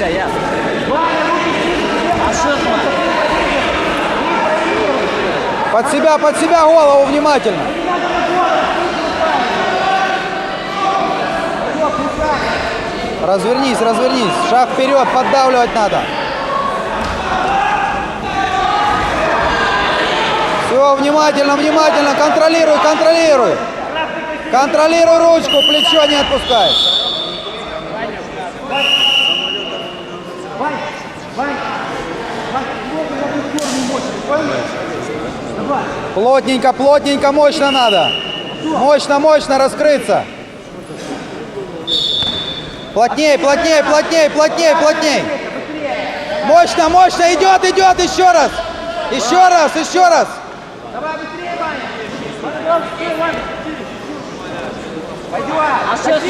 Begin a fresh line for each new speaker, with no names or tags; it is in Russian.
себя, я. Под себя, под себя голову внимательно. Развернись, развернись. Шаг вперед, поддавливать надо. Все, внимательно, внимательно. Контролируй, контролируй. Контролируй ручку, плечо не отпускай. Плотненько, плотненько, мощно надо. Мощно, мощно раскрыться. Плотней, плотней, плотней, плотней, плотней. Мощно, мощно, идет, идет, еще раз. Еще раз, еще раз.
А сейчас